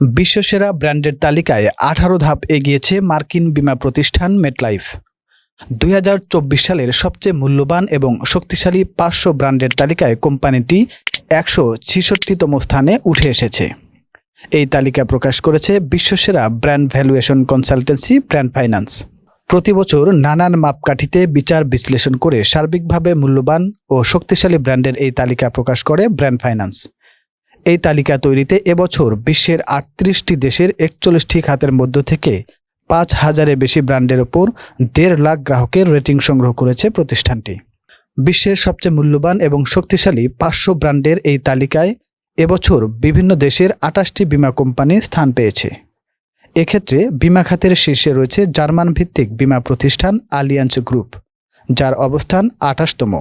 বিশ্বসেরা ব্র্যান্ডের তালিকায় আঠারো ধাপ এগিয়েছে মার্কিন বীমা প্রতিষ্ঠান মেটলাইফ। দুই হাজার চব্বিশ সালের সবচেয়ে মূল্যবান এবং শক্তিশালী পাঁচশো ব্র্যান্ডের তালিকায় কোম্পানিটি একশো ছিষট্টিতম স্থানে উঠে এসেছে। এই তালিকা প্রকাশ করেছে বিশ্বসেরা brand valuation consultancy brand finance. প্রতি বছর নানান মাপকাঠিতে বিচার বিশ্লেষণ করে সার্বিকভাবে মূল্যবান ও শক্তিশালী ব্র্যান্ডের এই তালিকা প্রকাশ করে ব্র্যান্ড ফাইন্যান্স। এই তালিকা তৈরিতে এবছর বিশ্বের আটত্রিশটি দেশের একচল্লিশটি খাতের মধ্য থেকে পাঁচ হাজারের বেশি ব্র্যান্ডের ওপর দেড় লাখ গ্রাহকের রেটিং সংগ্রহ করেছে প্রতিষ্ঠানটি। বিশ্বের সবচেয়ে মূল্যবান এবং শক্তিশালী পাঁচশো ব্র্যান্ডের এই তালিকায় এবছর বিভিন্ন দেশের আটাশটি বিমা কোম্পানি স্থান পেয়েছে। এক্ষেত্রে বিমা খাতের শীর্ষে রয়েছে জার্মান ভিত্তিক বিমা প্রতিষ্ঠান আলিয়ান্স গ্রুপ, যার অবস্থান আঠাশতম।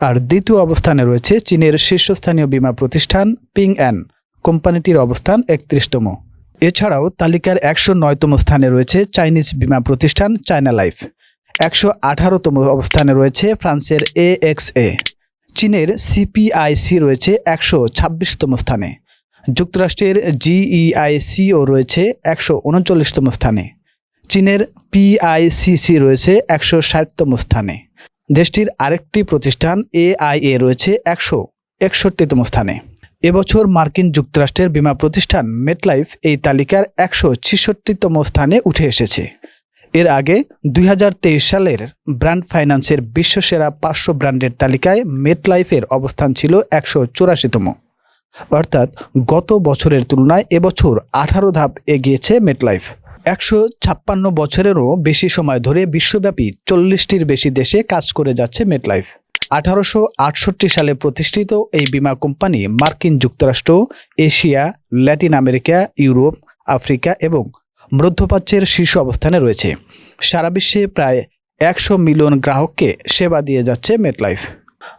আর দ্বিতীয় অবস্থানে রয়েছে চীনের শীর্ষস্থানীয় বীমা প্রতিষ্ঠান পিং অ্যান। কোম্পানিটির অবস্থান একত্রিশতম। এছাড়াও তালিকার একশো নয়তম স্থানে রয়েছে চাইনিজ বিমা প্রতিষ্ঠান চায়না লাইফ। একশো আঠারোতম অবস্থানে রয়েছে ফ্রান্সের এ এক্স এ। চীনের সিপিআইসি রয়েছে একশো ছাব্বিশতম স্থানে। যুক্তরাষ্ট্রের জিইআইসিও রয়েছে একশো উনচল্লিশতম স্থানে। চীনের পিআইসিসি রয়েছে একশো ষাটতম স্থানে। দেশটির আরেকটি প্রতিষ্ঠান এআইএ রয়েছে একশো একষট্টিতম স্থানে। এবছর মার্কিন যুক্তরাষ্ট্রের বীমা প্রতিষ্ঠান মেটলাইফ এই তালিকার একশো ছিষট্টিতম স্থানে উঠে এসেছে। এর আগে দুই হাজার তেইশ সালের ব্র্যান্ড ফাইন্যান্সের বিশ্বসেরা পাঁচশো ব্র্যান্ডের তালিকায় মেটলাইফের অবস্থান ছিল একশো চুরাশিতম। অর্থাৎ গত বছরের তুলনায় এবছর আঠারো ধাপ এগিয়েছে মেটলাইফ। একশো ছাপ্পান্ন বছরেরও বেশি সময় ধরে বিশ্বব্যাপী চল্লিশটির বেশি দেশে কাজ করে যাচ্ছে মেটলাইফ আঠারোশো আটষট্টি সালে প্রতিষ্ঠিত এই বীমা কোম্পানি মার্কিন যুক্তরাষ্ট্র, Asia, Latin America, Europe, Africa এবং মধ্যপ্রাচ্যের শীর্ষ অবস্থানে রয়েছে। সারা বিশ্বে প্রায় একশো মিলিয়ন গ্রাহককে সেবা দিয়ে যাচ্ছে মেটলাইফ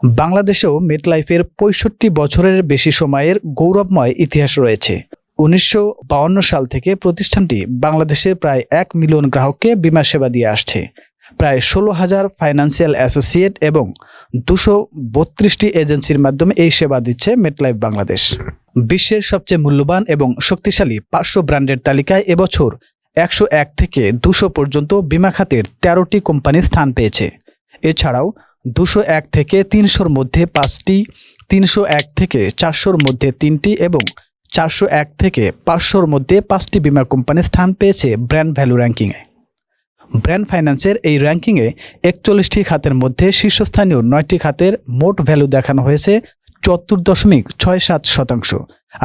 বাংলাদেশেও মেটলাইফের পঁয়ষট্টি বছরের বেশি সময়ের গৌরবময় ইতিহাস রয়েছে। উনিশশো সাল থেকে প্রতিষ্ঠানটি বাংলাদেশে প্রায় এক মিলিয়ন গ্রাহককে বিমা সেবা দিয়ে আসছে। প্রায় ষোলো হাজার ফাইন্যান্সিয়াল অ্যাসোসিয়েট এবং দুশো বত্রিশটি এজেন্সির মাধ্যমে এই সেবা দিচ্ছে মেটলাইফ বাংলাদেশ। বিশ্বের সবচেয়ে মূল্যবান এবং শক্তিশালী পাঁচশো ব্র্যান্ডের তালিকায় এবছর একশো এক থেকে দুশো পর্যন্ত বিমা খাতের তেরোটি কোম্পানি স্থান পেয়েছে। এছাড়াও দুশো এক থেকে তিনশোর মধ্যে পাঁচটি, তিনশো এক থেকে চারশোর মধ্যে তিনটি এবং চারশো এক থেকে পাঁচশোর মধ্যে পাঁচটি বীমা কোম্পানি স্থান পেয়েছে ব্র্যান্ড ভ্যালু র্যাঙ্কিংয়ে। ব্র্যান্ড ফাইন্যান্সের এই র্যাঙ্কিংয়ে একচল্লিশটি খাতের মধ্যে শীর্ষস্থানীয় নয়টি খাতের মোট ভ্যালু দেখানো হয়েছে চুয়াত্তর দশমিক ছয় সাত শতাংশ,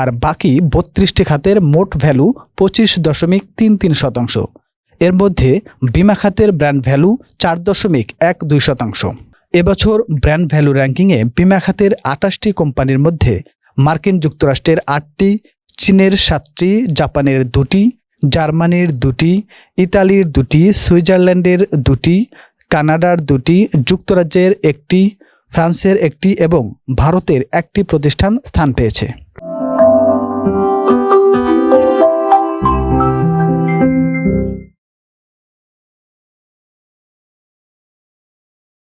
আর বাকি বত্রিশটি খাতের মোট ভ্যালু পঁচিশ দশমিক তিন তিন শতাংশ। এর মধ্যে বিমা খাতের ব্র্যান্ড ভ্যালু চার দশমিক এক দুই শতাংশ। এবছর ব্র্যান্ড ভ্যালু র্যাঙ্কিংয়ে বিমা খাতের আটাশটি কোম্পানির মধ্যে মার্কিন যুক্তরাষ্ট্রের আটটি, চীনের সাতটি, জাপানের দুটি, জার্মানির দুটি, ইতালির দুটি, সুইজারল্যান্ডের দুটি, কানাডার দুটি, যুক্তরাজ্যের একটি, ফ্রান্সের একটি এবং ভারতের একটি প্রতিষ্ঠান স্থান পেয়েছে।